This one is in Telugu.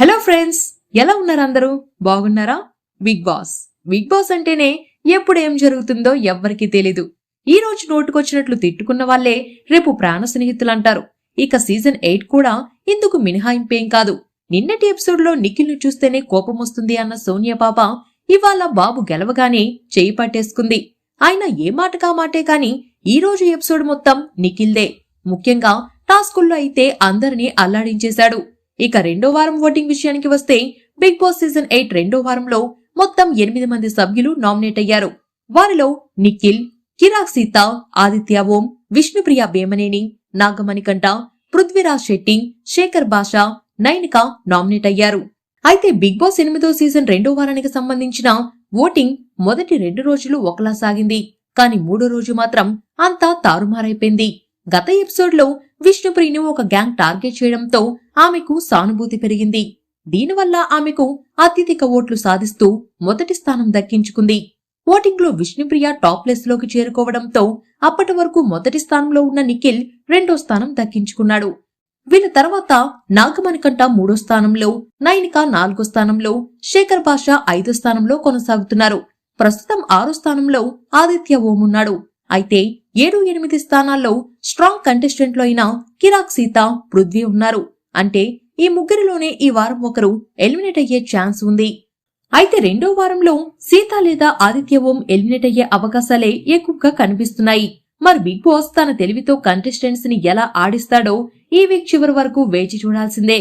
హలో ఫ్రెండ్స్ ఎలా ఉన్నారు అందరూ? బాగున్నారా? బిగ్ బాస్ బిగ్ బాస్ అంటేనే ఎప్పుడు ఏం జరుగుతుందో ఎవ్వరికీ తెలీదు. ఈ రోజు నోటుకొచ్చినట్లు తిట్టుకున్న వాళ్ళే రేపు ప్రాణ స్నేహితులు అంటారు. ఇక సీజన్ ఎయిట్ కూడా ఇందుకు మినహాయింపేం కాదు. నిన్నటి ఎపిసోడ్లో నిఖిల్ను చూస్తేనే కోపం వస్తుంది అన్న సోనియా పాప ఇవాళ బాబు గెలవగానే చేయి పట్టేసుకుంది. ఆయన ఏ మాటకా మాటే కాని ఈ రోజు ఎపిసోడ్ మొత్తం నిఖిల్దే. ముఖ్యంగా టాస్కుల్లో అయితే అందరినీ అల్లాడించేశాడు. ఇక రెండో వారం ఓటింగ్ విషయానికి వస్తే బిగ్ బాస్ సీజన్ ఎయిట్ రెండో వారంలో మొత్తం ఎనిమిది మంది సభ్యులు నామినేట్ అయ్యారు. వారిలో నిఖిల్ కిరాక్ సీత ఆదిత్య ఓం విష్ణుప్రియ భీమనేని నాగమణికంఠ పృథ్వీరాజ్ శెట్టి శేఖర్ బాషా నైనిక నామినేట్ అయ్యారు. అయితే బిగ్ బాస్ ఎనిమిదో సీజన్ రెండో వారానికి సంబంధించిన ఓటింగ్ మొదటి రెండు రోజులు ఒకలా సాగింది. కానీ మూడో రోజు మాత్రం అంతా తారుమారైపోయింది. గత ఎపిసోడ్లో విష్ణుప్రియను ఒక గ్యాంగ్ టార్గెట్ చేయడంతో ఆమెకు సానుభూతి పెరిగింది. దీనివల్ల ఆమెకు అత్యధిక ఓట్లు సాధిస్తూ మొదటి స్థానం దక్కించుకుంది. ఓటింగ్లో విష్ణుప్రియ టాప్లోకి చేరుకోవడంతో అప్పటి వరకు మొదటి స్థానంలో ఉన్న నిఖిల్ రెండో స్థానం దక్కించుకున్నాడు. వీళ్ళ తర్వాత నాగమణికంట మూడో స్థానంలో నైనిక నాలుగో స్థానంలో శేఖర్ భాష ఐదో స్థానంలో కొనసాగుతున్నారు. ప్రస్తుతం ఆరో స్థానంలో ఆదిత్య ఓం ఉన్నాడు. అయితే ఏడు ఎనిమిది స్థానాల్లో స్ట్రాంగ్ కంటెస్టెంట్లు అయిన కిరాక్ సీత పృథ్వీ ఉన్నారు. అంటే ఈ ముగ్గురిలోనే ఈ వారం ఒకరు ఎలిమినేట్ అయ్యే ఛాన్స్ ఉంది. అయితే రెండో వారంలో సీత లేదా ఆదిత్య ఓం ఎలిమినేట్ అయ్యే అవకాశాలే ఎక్కువగా కనిపిస్తున్నాయి. మరి బిగ్ బాస్ తన తెలివితో కంటెస్టెంట్స్ని ఎలా ఆడిస్తాడో ఈ వీక్ చివరి వరకు వేచి చూడాల్సిందే.